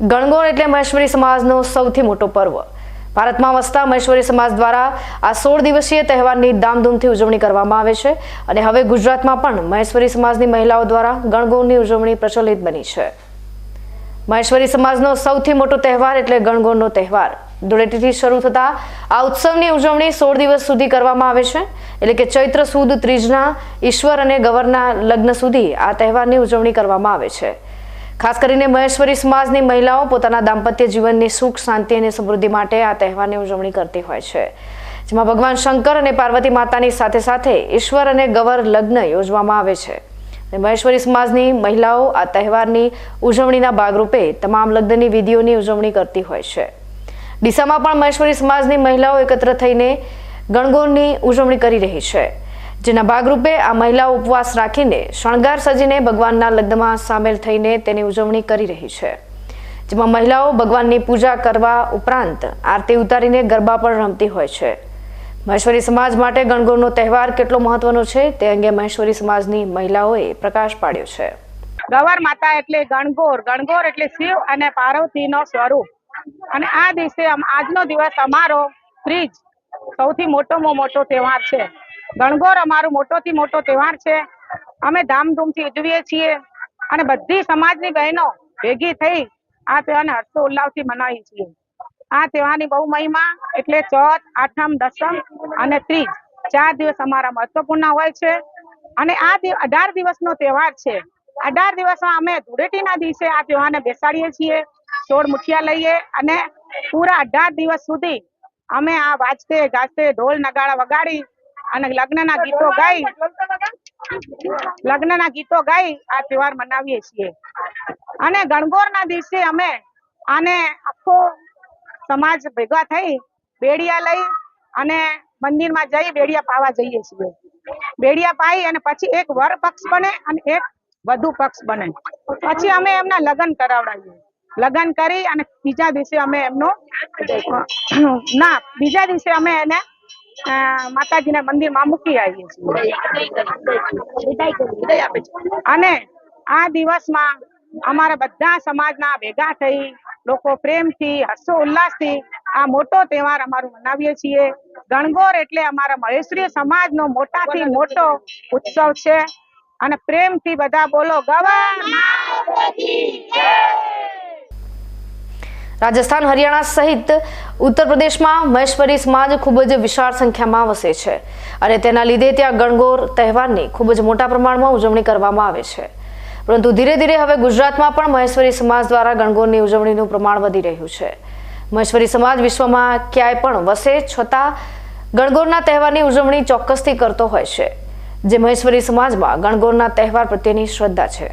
ગણગોર એટલે મહેશ્વરી સમાજનો સૌથી મોટો પર્વ. ભારતમાં વસતા મહેશ્વરી સમાજ દ્વારા આ સોળ દિવસીય તહેવારની ધામધૂમથી ઉજવણી કરવામાં આવે છે અને હવે ગુજરાતમાં પણ મહેશ્વરી સમાજની મહિલાઓ દ્વારા ગણગોરની ઉજવણી પ્રચલિત બની છે. મહેશ્વરી સમાજનો સૌથી મોટો તહેવાર એટલે ગણગોરનો તહેવાર. ધૂળેટીથી શરૂ થતા આ ઉત્સવની ઉજવણી સોળ દિવસ સુધી કરવામાં આવે છે. એટલે કે ચૈત્ર સુદ, ત્રીજના, ઈશ્વર અને ગવરના લગ્ન સુધી આ તહેવારની ઉજવણી કરવામાં આવે છે. ખાસ કરીને મહેશ્વરી સમાજની મહિલાઓ પોતાના દાંપત્ય જીવનની સુખ, શાંતિ અને સમૃદ્ધિ માટે આ તહેવારની ઉજવણી કરતી હોય છે. જેમાં ભગવાન શંકર અને પાર્વતી માતાની સાથે સાથે ઈશ્વર અને ગવર લગ્ન યોજવામાં આવે છે. મહેશ્વરી સમાજની મહિલાઓ આ તહેવારની ઉજવણીના ભાગરૂપે તમામ લગ્નની વિધિઓની ઉજવણી કરતી હોય છે. ડીસામાં પણ મહેશ્વરી સમાજની મહિલાઓ એકત્ર થઈને ગણગોરની ઉજવણી કરી રહી છે. જેના ભાગરૂપે આ મહિલાઓ ઉપવાસ રાખીને શણગાર સજીને ભગવાનના લગ્નમાં સામેલ થઈને તેની ઉજવણી કરી રહી છે. જેમાં મહિલાઓ ભગવાનની પૂજા કરવા ઉપરાંત આરતી ઉતારીને ગરબા પણ રમતી હોય છે. મહેશ્વરી સમાજ માટે ગણગોરનો તહેવાર કેટલો મહત્વનો છે તે અંગે મહેશ્વરી સમાજની મહિલાઓએ પ્રકાશ પાડ્યો છે. ગવર માતા એટલે ગણગોર ગણગોર એટલે શિવ અને પાર્વતીનો સ્વરૂપ. અને આ દિવસે આજનો દિવસ અમારો ત્રીજ સૌથી મોટોમાં મોટો તહેવાર છે. ગણગોર અમારો મોટોથી મોટો તહેવાર છે. અમે ધામધૂમથી ઉજવીએ છીએ અને બધી સમાજની બહેનો ભેગી થઈ આ તહેવારને હર્ષો ઉલ્લાસથી મનાવીએ છીએ. આ તહેવારની બહુ મહિમા એટલે ચોથ, આઠમ, દસમ અને ત્રીજ ચાર દિવસ અમારા મહત્વપૂર્ણ હોય છે. અને આ અઢાર દિવસનો તહેવાર છે. અઢાર દિવસમાં અમે ધૂળેટીના દિવસે આ તહેવારને બેસાડીએ છીએ. સોળ મુઠિયા લઈએ અને પૂરા અઢાર દિવસ સુધી અમે આ વાજતે, ગાજતે, ઢોલ, નગાડા વગાડી અને લગ્નના ગીતો ગાઈ. લગ્નના ગીતો ગાઈ આ તહેવાર મનાવીએ છીએ. અને ગણગોરના દિવસે અમે આને આખો સમાજ ભેગા થઈ બેડિયા લઈ અને મંદિરમાં જઈ બેડિયા પાવા જઈએ છીએ. બેડિયા પાઈ અને પછી એક વર પક્ષ બને અને એક વધુ પક્ષ બને. પછી અમે એમના લગ્ન કરાવડાવીએ. લગ્ન કરી અને બીજા દિવસે અમે એમનો ના, બીજા દિવસે અમે એને માતાજીના મંદિરમાં મૂકી આવીએ છીએ. અને આ દિવસમાં અમારા બધા સમાજના ભેગા થઈ લોકો પ્રેમથી, હર્ષો, ઉલ્લાસથી આ મોટો તહેવાર અમારો મનાવીએ છીએ. ગણગોર એટલે અમારા મહેશ્વરી સમાજનો મોટાથી મોટો ઉત્સવ છે. અને પ્રેમથી બધા બોલો ગવર રાજસ્થાન, હરિયાણા સહિત ઉત્તર પ્રદેશમાં મહેશ્વરી સમાજ ખૂબ જ વિશાળ સંખ્યામાં વસે છે અને તેના લીધે ત્યાં ગણગોર તહેવારની ખૂબ જ મોટા પ્રમાણમાં ઉજવણી કરવામાં આવે છે. પરંતુ ધીરે ધીરે હવે ગુજરાતમાં પણ મહેશ્વરી સમાજ દ્વારા ગણગોરની ઉજવણીનું પ્રમાણ વધી રહ્યું છે. મહેશ્વરી સમાજ વિશ્વમાં ક્યાંય પણ વસે છતાં ગણગોરના તહેવારની ઉજવણી ચોક્કસથી કરતો હોય છે, જે મહેશ્વરી સમાજમાં ગણગોરના તહેવાર પ્રત્યેની શ્રદ્ધા છે.